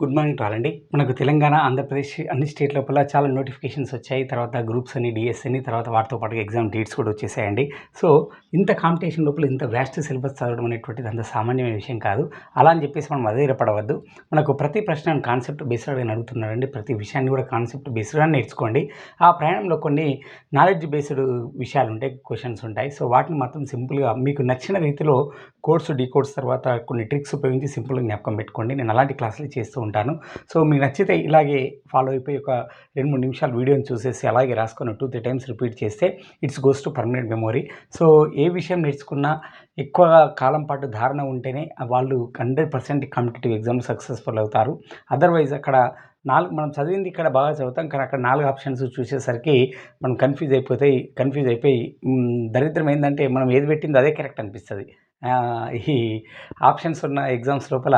Good morning to అండి. మనకు తెలంగాణ ఆంధ్రప్రదేశ్ అన్ని స్టేట్ లోపల చాలా నోటిఫికేషన్స్ వచ్చాయి. తర్వాత గ్రూప్స్ అని డిఎస్ అని తర్వాత వాటితో పాటు ఎగ్జామ్ డేట్స్ కూడా వచ్చేసాయండి. సో ఇంత కాంపిటీషన్ లోపల ఇంత వ్యాస్ట్ సిలబస్ చదవడం అనేటువంటిది అంత సామాన్యమైన విషయం కాదు. అలా అని చెప్పేసి మనం అధైర్యపడవద్దు మనకు ప్రతి ప్రశ్న కాన్సెప్ట్ బేస్డ్ అని అడుగుతున్నారండి. ప్రతి విషయాన్ని కూడా కాన్సెప్ట్ బేస్డ్గా నేర్చుకోండి. ఆ ప్రయాణంలో కొన్ని నాలెడ్జ్ బేస్డ్ విషయాలు ఉంటాయి క్వశ్చన్స్ ఉంటాయి. సో వాటిని మాత్రం సింపుల్గా మీకు నచ్చిన రీతిలో కోర్సు డీకోడ్స్ తర్వాత కొన్ని ట్రిక్స్ ఉపయోగించి సింపుల్గా జ్ఞాపకం పెట్టుకోండి. నేను అలాంటి క్లాసులు చేస్తూ ఉంటాను. సో మీకు నచ్చితే ఇలాగే ఫాలో అయిపోయి ఒక రెండు మూడు నిమిషాలు వీడియోని చూసేసి అలాగే రాసుకొని టూ త్రీ టైమ్స్ రిపీట్ చేస్తే it's goes to permanent memory. So ఏ విషయం నేర్చుకున్నా ఎక్కువ కాలం పాటు ధారణ ఉంటేనే వాళ్ళు hundred percent competitive exam successful అవుతారు. అదర్వైజ్ అక్కడ నాలుగు మనం చదివింది ఇక్కడ బాగా చదువుతాం. కానీ అక్కడ నాలుగు ఆప్షన్స్ చూసేసరికి మనం కన్ఫ్యూజ్ అయిపోతాయి కన్ఫ్యూజ్ అయిపోయి దరిద్రం ఏంటంటే మనం ఏది పెట్టిందో అదే కరెక్ట్ అనిపిస్తుంది. ఈ ఆప్షన్స్ ఉన్న ఎగ్జామ్స్ లోపల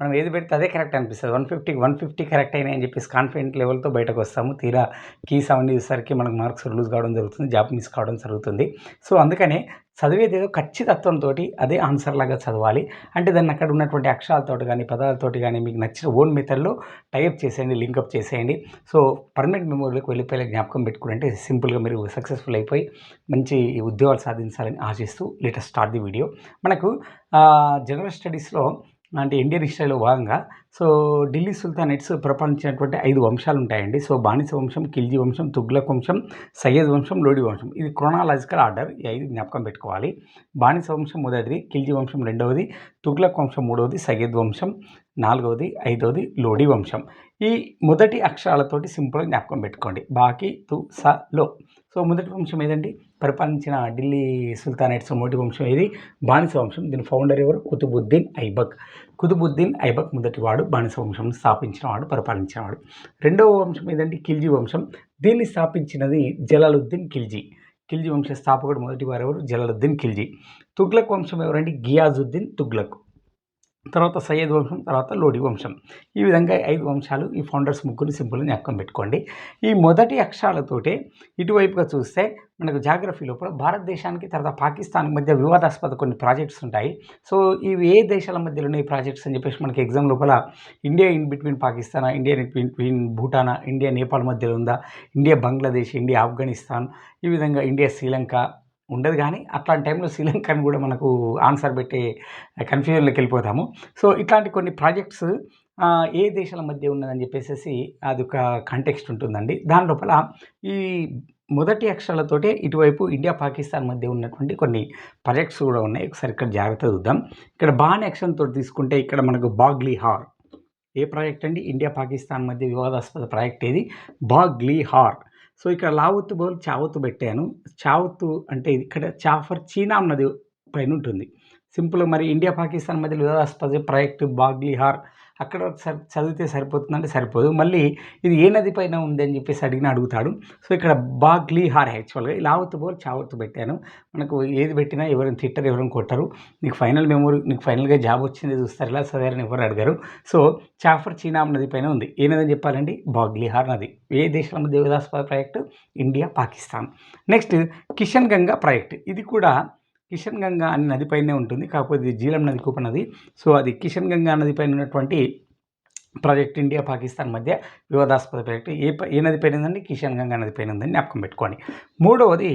మనం ఏది పెడితే అదే కరెక్ట్ అనిపిస్తుంది. వన్ ఫిఫ్టీకి వన్ ఫిఫ్టీ కరెక్ట్ అయినాయి అని చెప్పేసి కాన్ఫిడెంట్ లెవెల్తో బయటకు వస్తాము. తీరా కీస్ అవన్నీ చూసేసరికి మనకు మార్క్స్ లూజ్ కావడం జరుగుతుంది జాబ్ మిస్ కావడం జరుగుతుంది. సో అందుకనే చదివేది ఏదో ఖచ్చితత్వంతో అదే ఆన్సర్ లాగా చదవాలి. అంటే దాన్ని అక్కడ ఉన్నటువంటి అక్షరాలతో కానీ పదాలతోటి కానీ మీకు నచ్చిన ఓన్ మెథడ్లో టైప్ చేసేయండి లింకప్ చేసేయండి. సో పర్మనెంట్ మెమోరీలోకి వెళ్ళిపోయే జ్ఞాపకం పెట్టుకుంటే సింపుల్గా మీరు సక్సెస్ఫుల్ అయిపోయి మంచి ఉద్యోగాలు సాధించాలని ఆశిస్తూ లేటెస్ట్ స్టార్ట్ ది వీడియో మనకు జనరల్ స్టడీస్లో అంటే ఇండియన్ హిస్టరీలో భాగంగా సో ఢిల్లీ సుల్తానేట్స్ ప్రపంచినటువంటి ఐదు వంశాలు ఉంటాయండి సో బానిస వంశం ఖిల్జీ వంశం తుగ్లక్ వంశం సయ్యద్ వంశం లోడి వంశం. ఇది క్రొనాలజికల్ ఆర్డర్. ఈ ఐదు జ్ఞాపకం పెట్టుకోవాలి. బానిస వంశం మొదటిది ఖిల్జీ వంశం రెండవది తుగ్లక్ వంశం మూడవది సయ్యద్ వంశం నాలుగవది ఐదవది లోడి వంశం. ఈ మొదటి అక్షరాలతోటి సింపుల్గా జ్ఞాపకం పెట్టుకోండి. బాకి తు స లో. సో మొదటి వంశం ఏదండి? పరిపాలించిన ఢిల్లీ సుల్తానేట్స్ మొదటి వంశం ఇది బానిస వంశం. దీని ఫౌండర్ ఎవరు? కుతుబుద్దీన్ ఐబక్. కుతుబుద్దీన్ ఐబక్ మొదటివాడు బానిస వంశం స్థాపించినవాడు పరిపాలించినవాడు రెండవ వంశం ఏదండి ఖిల్జీ వంశం. దీన్ని స్థాపించినది జలాలుద్దీన్ ఖిల్జీ. ఖిల్జీ వంశ స్థాపకుడు మొదటి వారు ఎవరు జలాలుద్దీన్ ఖిల్జీ. తుగ్లక్ వంశం ఎవరంటే గియాజుద్దీన్ తుగ్లక్. తర్వాత సయ్యద్ వంశం తర్వాత లోడి వంశం. ఈ విధంగా ఐదు వంశాలు ఈ ఫౌండర్స్ ముగ్గురు సింపుల్ జ్ఞాపకం పెట్టుకోండి. ఈ మొదటి అక్షరాలతోటే ఇటువైపుగా చూస్తే మనకు జాగ్రఫీ లోపల భారతదేశానికి తర్వాత పాకిస్తాన్ మధ్య వివాదాస్పద కొన్ని ప్రాజెక్ట్స్ ఉంటాయి. సో ఇవి ఏ దేశాల మధ్యలో ఉన్నాయి ప్రాజెక్ట్స్ అని చెప్పేసి మనకి ఎగ్జామ్ లోపల India in between Pakistan India in between భూటానా India Nepal మధ్యలో ఉందా ఇండియా బంగ్లాదేశ్ ఇండియా ఆఫ్ఘనిస్తాన్ ఈ విధంగా ఇండియా శ్రీలంక ఉండదు కానీ అట్లాంటి టైంలో శ్రీలంకని కూడా మనకు ఆన్సర్ పెట్టే కన్ఫ్యూజన్లోకి వెళ్ళిపోతాము. సో ఇట్లాంటి కొన్ని ప్రాజెక్ట్స్ ఏ దేశాల మధ్య ఉన్నదని చెప్పేసి అది ఒక కంటెక్స్ట్ ఉంటుందండి. దాని లోపల ఈ మొదటి అక్షరాలతోటే ఇటువైపు ఇండియా పాకిస్తాన్ మధ్య ఉన్నటువంటి కొన్ని ప్రాజెక్ట్స్ కూడా ఉన్నాయి. ఒకసారి ఇక్కడ జాగ్రత్త చూద్దాం. ఇక్కడ బాన్ యాక్షన్తో తీసుకుంటే ఇక్కడ మనకు బాగ్లీ హార్ ఏ ప్రాజెక్ట్ అండి? ఇండియా పాకిస్తాన్ మధ్య వివాదాస్పద ప్రాజెక్ట్ ఏది? బాగ్లీ హార్ సో ఇక్కడ లావొత్తు బౌల్ చావత్తు పెట్టాను. చావొత్తు అంటే ఇక్కడ చాఫర్ చీనా నది పైన ఉంటుంది. సింపుల్ మరి ఇండియా పాకిస్తాన్ మధ్య వివాదాస్పద ప్రాజెక్టు బాగ్లిహార్ అక్కడ సరి చదివితే సరిపోతుందంటే సరిపోదు. మళ్ళీ ఇది ఏ నది పైన ఉంది అని చెప్పేసి అడిగిన అడుగుతాడు. సో ఇక్కడ బాగ్లీహార్ యాక్చువల్గా లావత్తు బోల్ చావత్తు పెట్టాను. మనకు ఏది పెట్టినా ఎవరైనా తిట్టరు ఎవరైనా కొట్టరు. నీకు ఫైనల్ మెమోరీ నీకు ఫైనల్గా జాబ్ వచ్చింది చూస్తారు. ఇలా చదివారని ఎవరు అడిగారు. సో చాఫర్ చీనా నది పైన ఉంది. ఏ నది అని చెప్పాలండి? బాగ్లీహార్ నది. ఏ దేశాల మధ్య వివాదాస్పద project? India Pakistan. Next Kishan Ganga project. ఇది కూడా కిషన్ గంగా అనే నదిపైనే ఉంటుంది. కాకపోతే ఇది జీలం నది ఉపనది సో అది కిషన్ గంగా నదిపైన ఉన్నటువంటి ప్రాజెక్ట్ ఇండియా పాకిస్తాన్ మధ్య వివాదాస్పద ప్రాజెక్ట్. ఏ ఏ నది పైన ఉందండి? కిషన్ గంగా నది పైన ఉందని జ్ఞాపకం పెట్టుకోండి. మూడవది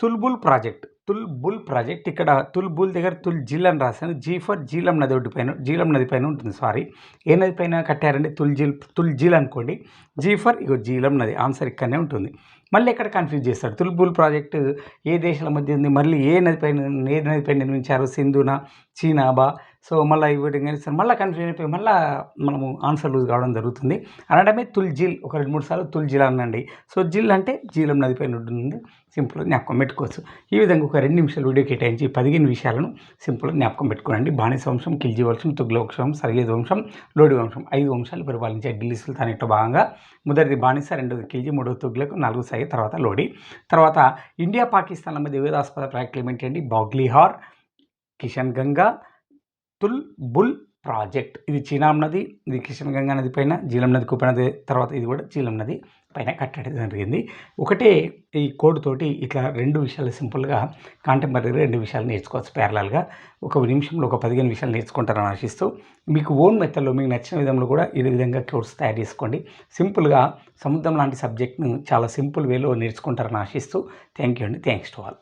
తుల్బుల్ ప్రాజెక్ట్. తుల్బుల్ ప్రాజెక్ట్. ఇక్కడ తుల్బుల్ దగ్గర తుల్ జిల్ అని రాశాను. జీ ఫర్ జీలం నది ఒకటి పైన జీలం నది పైన ఉంటుంది సారీ ఏ నది పైన కట్టారండి? తుల్ జిల్ తుల్ జిల్ అనుకోండి. జీ ఫర్ ఇగో జీలం నది ఆన్సర్ ఇక్కడనే ఉంటుంది. మళ్ళీ ఎక్కడ కన్ఫ్యూజ్ చేస్తారు? తుల్బుల్ ప్రాజెక్టు ఏ దేశాల మధ్య ఉంది? మళ్ళీ ఏ నది పైన ఏ నది పైన నిర్మించారు? సింధునా చీనాబా సో మళ్ళీ ఇవి మళ్ళీ కన్ఫ్యూజ్ అయిపోయి మళ్ళీ మనము ఆన్సర్ లూజ్ కావడం జరుగుతుంది. అనడమే తుల్ జిల్ ఒక రెండు మూడు సార్లు తుల్ జిల్ అనండి. సో జిల్ అంటే జీలం నదిపై ఉంటుంది సింపుల్గా జ్ఞాపకం పెట్టుకోవచ్చు. ఈ విధంగా ఒక రెండు నిమిషాలు వీడియో కేటాయించి పదిహేను విషయాలను సింపుల్గా జ్ఞాపకం పెట్టుకోండి బానిస వంశం ఖిల్జీ వంశం తుగ్ల వంశం సరిగేది వంశం లోడి వంశం ఐదు వంశాలు పరిపాలించే ఢిల్లీ సుల్తానేట్లో భాగంగా మొదటిది బానిస రెండోది ఖిల్జీ మూడోది తుగ్లకు నాలుగు సయ్యద్ తర్వాత లోడి. తర్వాత ఇండియా పాకిస్తాన్ల మధ్య వివాదాస్పద ప్రాజెక్టులు ఏంటండి బాగ్లీహార్ కిషన్ గంగా తుల్ బుల్ ప్రాజెక్ట్. ఇది చీనాం నది ఇది కిషన్ గంగా నది పైన జీలం నది ఉపనది తర్వాత ఇది కూడా జీలం నది పైన కట్టడం జరిగింది. ఒకటే ఈ కోడ్ తోటి ఇట్లా రెండు విషయాలు సింపుల్గా కాంటెంపరీ రెండు విషయాలు నేర్చుకోవచ్చు ప్యారలాల్గా ఒక నిమిషంలో ఒక పదిహేను విషయాలు నేర్చుకుంటారని ఆశిస్తూ మీకు ఓన్ మెథడ్లో మీకు నచ్చిన విధంలో కూడా ఈ విధంగా కోర్స్ తయారు చేసుకోండి. సింపుల్గా సముద్రం లాంటి సబ్జెక్ట్ను చాలా సింపుల్ వేలో నేర్చుకుంటారని ఆశిస్తూ థ్యాంక్ యూ అండి. Thanks to all